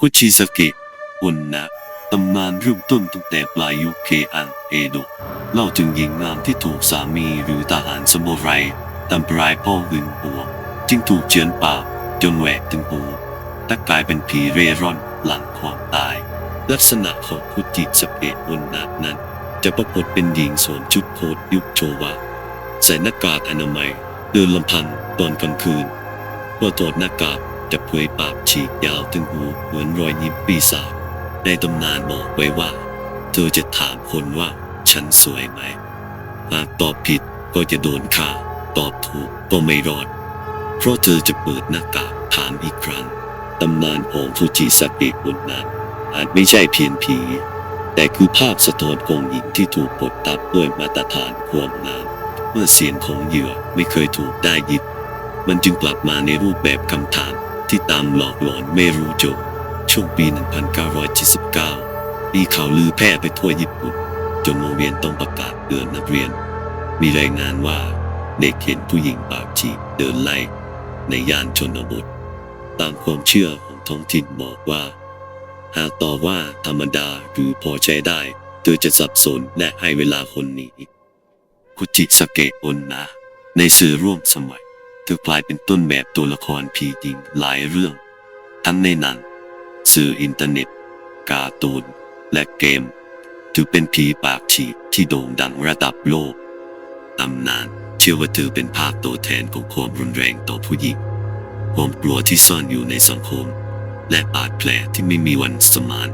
คุชิสเกะอุนนะตำนานเริ่มต้นตั้งแต่ปลายยุคเคอังเอโดะเล่าถึงหญิงงามที่ถูกสามีหรือทหารสมุไรทำร้ายพ่อหึงหวงจึงถูกเชือนปากจนแหวกถึงหูและกลายเป็นผีเร่ร่อนหลังความตาย ลักษณะของคุจิสเกะอุนนะนั้นจะปรากฏเป็นหญิงสวมชุดโค้ทยุคโชวาใส่หน้ากากอนามัยเดินลำพังตอนกลางคืนเมื่อถอดหน้ากาก จะเผยปากฉีกยาวถึงหูเหมือนรอยยิ้มปีศาจในตำนานบอกไว้ว่า เธอจะถามคนว่าฉันสวยไหม หากตอบผิดก็จะโดนฆ่า ตอบถูกก็ไม่รอด เพราะเธอจะเปิดหน้ากากถามอีกครั้งตำนานของฟูจิสเกะอุนนะอาจไม่ใช่เพียงผี แต่คือภาพสะท้อนของหญิงที่ถูกกดทับด้วยมาตรฐานความงามเมื่อเสียงของเหยื่อไม่เคยถูกได้ยินมันจึงกลับมาในรูปแบบคำถาม ที่ตามหลอกหลอนไม่รู้จบ ช่วงปี 1979 มีข่าวลือแพร่ไปทั่วญี่ปุ่น จนโรงเรียนต้องประกาศเตือนนักเรียน มีรายงานว่าเด็กเห็นผู้หญิงปากฉีเดินไล่ในย่านชนบท ตามความเชื่อของท้องถิ่นบอกว่า หากต่อว่าธรรมดาหรือพอใจได้เธอจะสับสนและให้เวลาคนหนีคุจิสเกะอนนะ ในสื่อร่วมสมัย เธอกลายเป็นต้นแบบตัวละครผีจริงหลายเรื่อง ทั้งในหนังสื่ออินเทอร์เน็ต การ์ตูน และเกม ถือเป็นผีปากฉีกที่โด่งดังระดับโลกตำนานเชื่อว่าเธอเป็นภาพตัวแทนของความรุนแรงต่อผู้หญิงความกลัวที่ซ่อนอยู่ในสังคม และบาดแผลที่ไม่มีวันสมาน